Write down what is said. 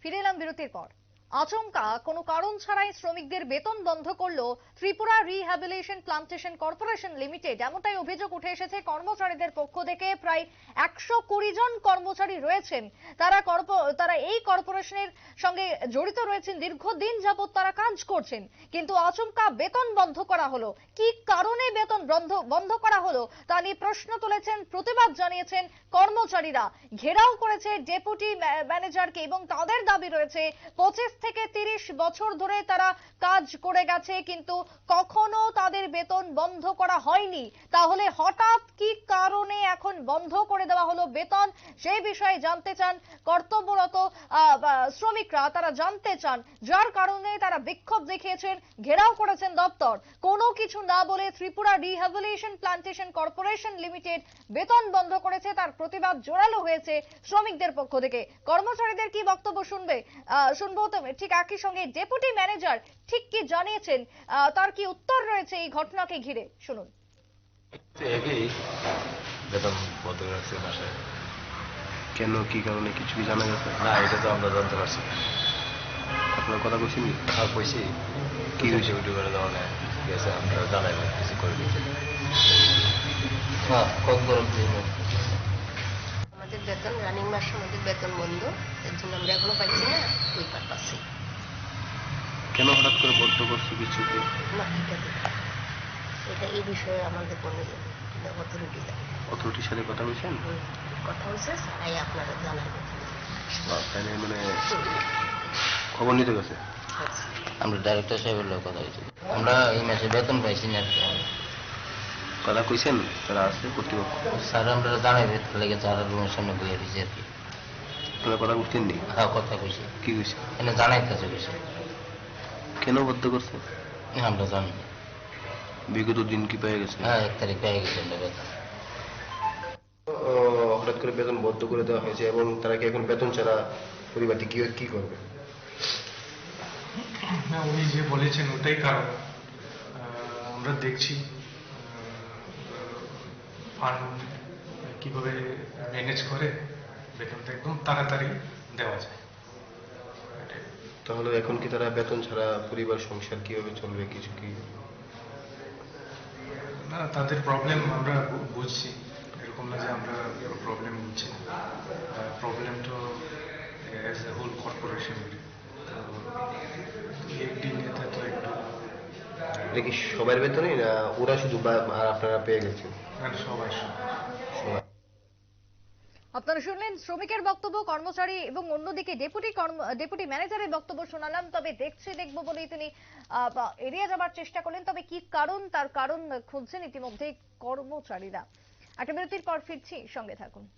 ফিরে এলাম বিরতির পর। আচমকা কোনো কারণ ছাড়াই শ্রমিকদের বেতন বন্ধ করল Tripura rehabilitation plantation corporation limited. এমনটাই অভিযোগ উঠে এসেছে কর্মচারীদের পক্ষ থেকে। প্রায় একশো কুড়ি জন কর্মচারী রয়েছেন। তারা তারা এই কর্পোরেশনের সঙ্গে জড়িত রয়েছেন। দীর্ঘদিন যাবৎ তারা কাজ করছেন। কিন্তু আচমকা বেতন বন্ধ করা হলো। কি কারণে বেতন বন্ধ বন্ধ করা হলো, তা নিয়ে প্রশ্ন তুলেছেন, প্রতিবাদ জানিয়েছেন কর্মচারীরা। ঘেরাও করেছে ডেপুটি ম্যা- ম্যানেজারকে এবং তাদের দাবি রয়েছে, পঁচিশ থেকে তিরিশ বছর ধরে তারা কাজ করে গেছে, কিন্তু কখনো তাদের বেতন বন্ধ করা হয়নি। তাহলে হঠাৎ কি কারণে এখন বন্ধ করে দেওয়া হলো বেতন? সেই বিষয়ে জানতে চান কর্তব্যরত শ্রমিকরা, তারা জানতে চান। যার কারণে তারা বিক্ষোভ দেখিয়েছেন, ঘেরাও করেছেন দপ্তর। কোনো কিছু না বলে Tripura rehabilitation plantation corporation limited বেতন বন্ধ করেছে তার প্রতিবাদ জোরালো হয়েছে শ্রমিকদের পক্ষ থেকে। কর্মচারীদের কি বক্তব্য শুনবে? শুনব তো ঠিক একই সঙ্গে ডেপুটি ম্যানেজার ঠিক কি জানিয়েছেন? তার কি উত্তর রয়েছে এই ঘটনাকে ঘিরে? শুনুন। বেতন বন্ধ রাখছে বাসায় কেন কি কারণে কিছু কি জানা গেছে? না এটা তো আমরা জানতে পারছি আপনার কথা বলছেন আর কইছি। কি হয়েছে? করে দেওয়া নেই গেছে আমরা না কিছু করে দিয়েছে হ্যাঁ কত গরম আমাদের বেতন রানিং মাসের মধ্যে বেতন বন্ধ এর জন্য আমরা এখনও পাইছি না ওই পারপাসে কেন হঠাৎ করে বদ্ধ করছে কিছু না এটা এটা এই বিষয়ে আমাদের কোনো অথরিটি জানে অথরিটির সাথে কথা বলছেন? কথা হচ্ছে স্যারাই আপনারা জানাবেন তাহলে মানে খবর নিতে গেছে? আমরা ডাইরেক্টর সাহেবের লোক কথা হয়েছিল। আমরা এই মাসে বেতন পাইছি না কথা কইছেন তারা আছে কর্তৃপক্ষ? স্যার আমরা জানাবে তাহলে স্যার রুমের সামনে বইয়ে দিয়েছি আর কি। আপনারা কথা বুঝতেন নি হ্যাঁ কথা কইছি। কি কইছে? এনে জানাইতেছে কইছে কেন বদ্ধ করছে? আমরা জানি। বিগত দিন কি পেয়ে গেছে? হ্যাঁ এক তারিখ পেয়ে গেছে আমরা বেতন। হঠাৎ করে বেতন বদ্ধ করে দেওয়া হয়েছে এবং তারা কি এখন বেতন ছাড়া পরিবারটি কি কি করবে? না উনি যে বলেছেন ওটাই কারণ। আমরা দেখছি ফান্ড কীভাবে ম্যানেজ করে বেতনটা একদম তাড়াতাড়ি দেওয়া যায়। তাহলে এখন কি তারা বেতন ছাড়া পরিবার সংসার কীভাবে চলবে কিছু কি? না তাদের প্রবলেম আমরা বুঝছি। এরকম না যে আমরা প্রবলেম বুঝছি প্রবলেম তো অ্যাজ এ হোল কর্পোরেশন একটি নেতা তো একটু এটা কি সবার বেতনই না ওরা শুধু আর আপনারা পেয়ে গেছেন? সবাই সবাই সবাই। আপনারা শুনলেন শ্রমিকের বক্তব্য কর্মচারী এবং অন্যদিকে ডেপুটি কর্ম- ডেপুটি ম্যানেজারের বক্তব্য শোনালাম। তবে দেখছি দেখব বলেই তিনি আহ, এড়িয়ে যাবার চেষ্টা করলেন। তবে কি কারণ? তার কারণ খুঁজছেন ইতিমধ্যে কর্মচারীরা। একটা বিরতির পর ফিরছি সঙ্গে থাকুন।